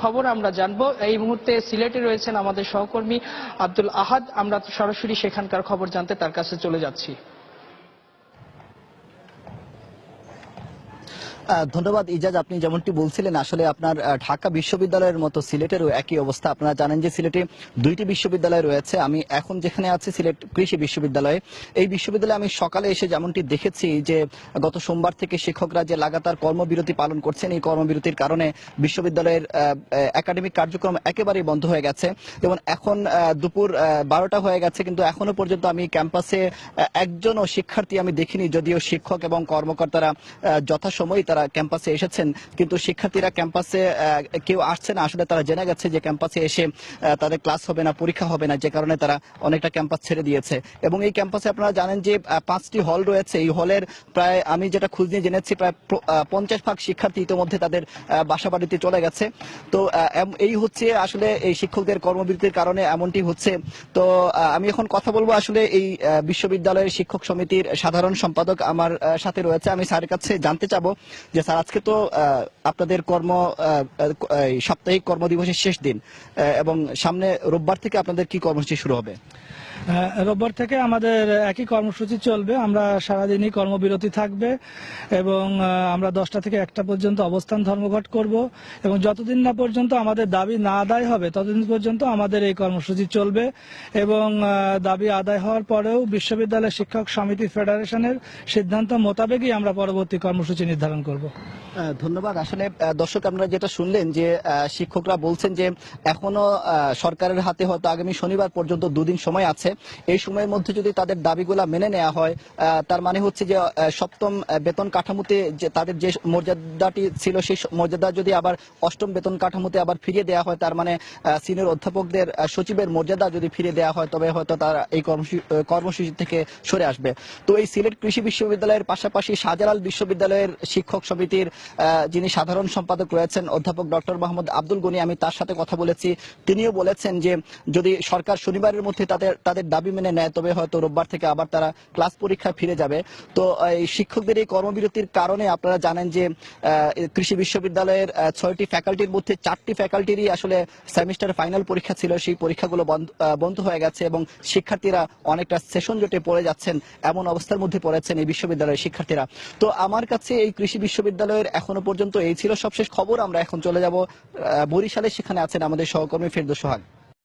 খবর আমরা জানব। এই মুহূর্তে সিলেটে রয়েছেন আমাদের সহকর্মী আব্দুল আহাদ। আমরা সরাসরি সেখানকার খবর জানতে তার কাছে চলে যাচ্ছি। ধন্যবাদ ইজাজ আপনি যেমনটি বলছিলেন আসলে আপনার ঢাকা বিশ্ববিদ্যালয়ের মতো সিলেটেরও একই অবস্থা। আপনারা জানেন যে সিলেটে দুইটি বিশ্ববিদ্যালয় রয়েছে। আমি এখন যেখানে আছি সিলেট কৃষি বিশ্ববিদ্যালয়ে। এই বিশ্ববিদ্যালয়ে আমি সকালে এসে যেমনটি দেখেছি যে গত সোমবার থেকে শিক্ষকরা যে লাগাতার কর্মবিরতি পালন করছেন এই কর্মবিরতির কারণে বিশ্ববিদ্যালয়ের একাডেমিক কার্যক্রম একেবারেই বন্ধ হয়ে গেছে। যেমন এখন দুপুর বারোটা হয়ে গেছে কিন্তু এখনও পর্যন্ত আমি ক্যাম্পাসে একজনও শিক্ষার্থী আমি দেখিনি যদিও শিক্ষক এবং কর্মকর্তারা আহ, যথাসময়ে তারা ক্যাম্পাসে এসেছেন, কিন্তু শিক্ষার্থীরা ক্যাম্পাসে কেউ আসছে না। আসলে তারা জেনে গেছে যে ক্যাম্পাসে এসে তাদের ক্লাস হবে না, পরীক্ষা হবে না, যে কারণে তারা অনেকটা ক্যাম্পাস ছেড়ে দিয়েছে। এবং এই ক্যাম্পাসে আপনারা জানেন যে পাঁচটি হল রয়েছে। এই হলের প্রায়, আমি যেটা খোঁজ নিয়ে জেনেছি, প্রায় পঞ্চাশ ভাগ শিক্ষার্থী ইতিমধ্যে তাদের বাসা বাড়িতে চলে গেছে। তো এই হচ্ছে আসলে এই শিক্ষকদের কর্মবিরতির কারণে এমনটি হচ্ছে। তো আমি এখন কথা বলব আসলে এই বিশ্ববিদ্যালয়ের শিক্ষক সমিতির সাধারণ সম্পাদক আমার সাথে রয়েছে। আমি স্যারের কাছে জানতে চাবো যে স্যার, আজকে তো আপনাদের কর্ম সাপ্তাহিক কর্মদিবসের শেষ দিন এবং সামনে রোববার থেকে আপনাদের কি কর্মসূচি শুরু হবে? রোববার থেকে আমাদের একই কর্মসূচি চলবে। আমরা সারাদিনই কর্মবিরতি থাকবে এবং আমরা দশটা থেকে একটা পর্যন্ত অবস্থান ধর্মঘট করব এবং যতদিন না পর্যন্ত আমাদের দাবি না আদায় হবে, ততদিন পর্যন্ত আমাদের এই কর্মসূচি চলবে এবং দাবি আদায় হওয়ার পরেও বিশ্ববিদ্যালয় শিক্ষক সমিতি ফেডারেশনের সিদ্ধান্ত মোতাবেকই আমরা পরবর্তী কর্মসূচি নির্ধারণ করব। ধন্যবাদ। আসলে দর্শক, আপনারা যেটা শুনলেন যে শিক্ষকরা বলছেন যে, এখনও সরকারের হাতে হয়তো আগামী শনিবার পর্যন্ত দুদিন সময় আছে। এই সময়ের মধ্যে যদি তাদের দাবিগুলা মেনে নেওয়া হয় তার মানে হচ্ছে যে সপ্তম বেতন কাঠামোতে যে, তাদের যে মর্যাদাটি ছিল, সেই মর্যাদা যদি আবার অষ্টম বেতন কাঠামোতে আবার ফিরিয়ে দেওয়া হয়, তার মানে সিনিয়র অধ্যাপকদের সচিবের মর্যাদা যদি ফিরে দেওয়া হয়, তবে হয়তো তারা এই কর্মসূচি থেকে সরে আসবে। তো এই সিলেট কৃষি বিশ্ববিদ্যালয়ের পাশাপাশি শাহজালাল বিশ্ববিদ্যালয়ের শিক্ষক সমিতির যিনি সাধারণ সম্পাদক রয়েছেন, অধ্যাপক ডক্টর মোহাম্মদ আব্দুল গনি, আমি তার সাথে কথা বলেছি। তিনিও বলেছেন যে, যদি সরকার শনিবারের মধ্যে তাদের তাদের দাবি মেনে নেয়, তবে হয়তো রোববার থেকে আবার তারা ক্লাস পরীক্ষায় ফিরে যাবে। তো, এই শিক্ষকদের এই কর্মবিরতির কারণে আপনারা জানেন যে কৃষি বিশ্ববিদ্যালয়ের ছয়টি ফ্যাকাল্টির মধ্যে চারটি ফ্যাকাল্টিরই আসলে সেমিস্টার ফাইনাল পরীক্ষা ছিল। সেই পরীক্ষাগুলো বন্ধ হয়ে গেছে এবং শিক্ষার্থীরা অনেকটা সেশন জোটে পড়ে যাচ্ছেন, এমন অবস্থার মধ্যে পড়েছেন এই বিশ্ববিদ্যালয়ের শিক্ষার্থীরা। তো, আমার কাছে এই কৃষি বিশ্ববিদ্যালয়ের এখনও পর্যন্ত এই ছিল সবশেষ খবর। আমরা এখন চলে যাব বরিশালে। সেখানে আছেন আমাদের সহকর্মী ফেরদো সোহাগ।